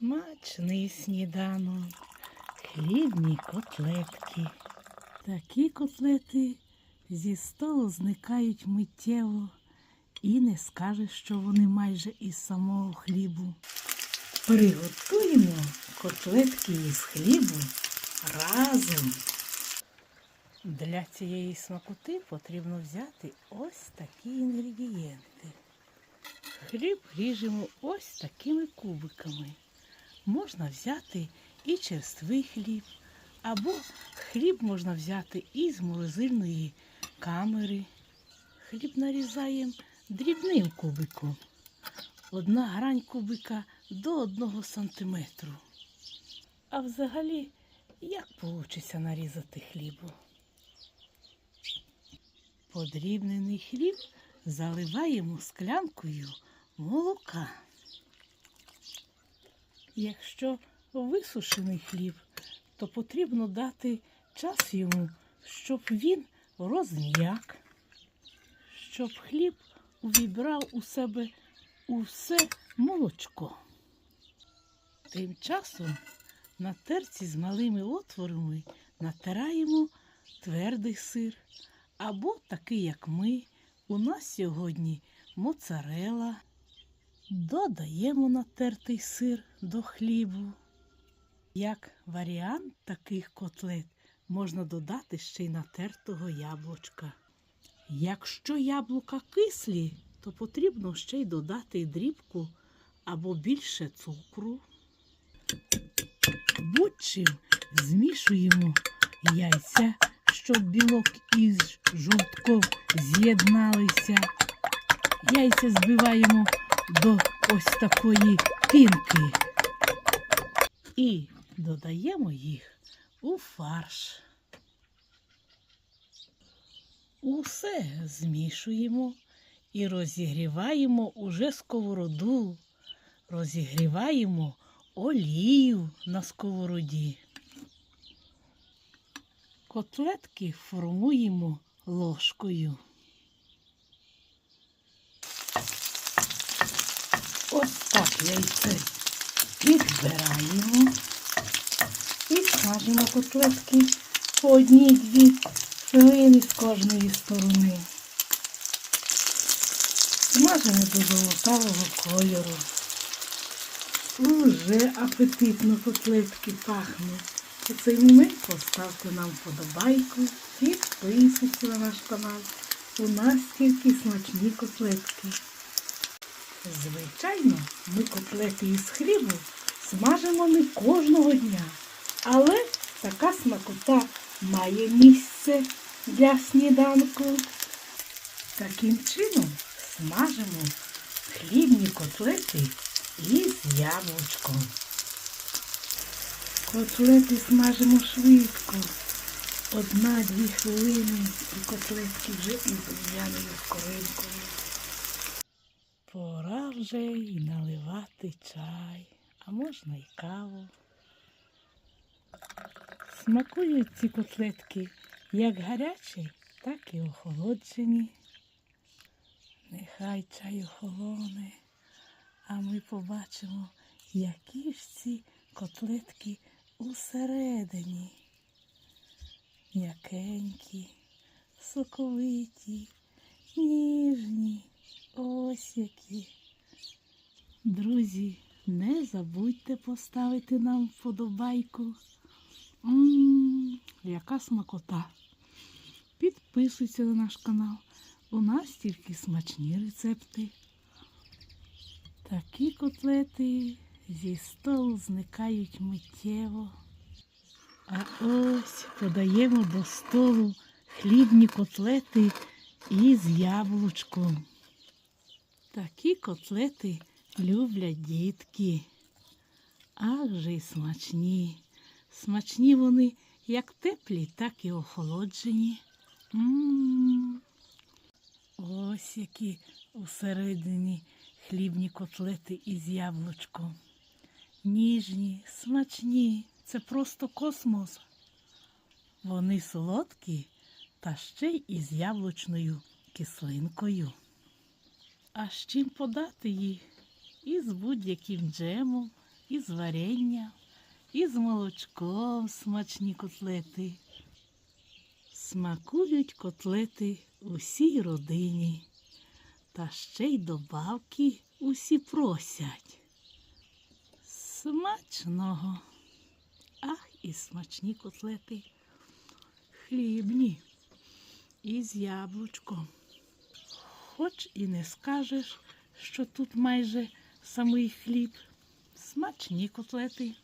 Смачний сніданок, хлібні котлетки. Такі котлети зі столу зникають миттєво і не скажеш, що вони майже із самого хлібу. Приготуємо котлетки із хлібу разом. Для цієї смакоти потрібно взяти ось такі інгредієнти. Хліб ріжемо ось такими кубиками. Можна взяти і черствий хліб, або хліб можна взяти із морозильної камери. Хліб нарізаємо дрібним кубиком. Одна грань кубика до одного сантиметру. А взагалі, як вийде нарізати хлібу? Подрібнений хліб заливаємо склянкою молока. Якщо висушений хліб, то потрібно дати час йому, щоб він розм'як, щоб хліб увібрав у себе усе молочко. Тим часом на терці з малими отворами натираємо твердий сир або такий, як ми. У нас сьогодні моцарела. Додаємо натертий сир до хлібу. Як варіант таких котлет можна додати ще й натертого яблучка. Якщо яблука кислі, то потрібно ще й додати дрібку або більше цукру. Будь-чим змішуємо яйця, щоб білок із жовтком з'єдналися. Яйця збиваємо до ось такої пінки. І додаємо їх у фарш. Усе змішуємо і розігріваємо уже сковороду. Розігріваємо олію на сковороді. Котлетки формуємо ложкою. Ось так яйце підбираємо і смажимо котлетки по одній-дві хвилини з кожної сторони. Смажимо до золотавого кольору. Уже апетитно котлетки пахнуть. У цей момент поставте нам вподобайку, підписуйтесь на наш канал. У нас тільки смачні котлетки. Звичайно, ми котлети із хлібу смажимо не кожного дня, але така смакота має місце для сніданку. Таким чином смажимо хлібні котлети із яблучком. Котлети смажимо швидко. Одна-дві хвилини і котлетки вже із рум'яною скоринкою. Пора вже і наливати чай, а можна і каву. Смакують ці котлетки як гарячі, так і охолоджені. Нехай чай охолоне, а ми побачимо, які ж ці котлетки усередині. М'якенькі, соковиті, ніжні. Ось які. Друзі, не забудьте поставити нам вподобайку. Ммм, яка смакота. Підписуйся на наш канал. У нас тільки смачні рецепти. Такі котлети зі столу зникають миттєво. А ось подаємо до столу хлібні котлети із яблучком. Такі котлети люблять дітки. Ах же й смачні. Смачні вони як теплі, так і охолоджені. М-м-м. Ось які усередині хлібні котлети із яблучком. Ніжні, смачні, це просто космос. Вони солодкі та ще й із яблучною кислинкою. А з чим подати їх? Із будь-яким джемом, і з варення, і з молочком смачні котлети. Смакують котлети усій родині, та ще й добавки усі просять. Смачного. Ах, і смачні котлети. Хлібні і з яблучком. Хоч і не скажеш, що тут майже самий хліб. Смачні котлети.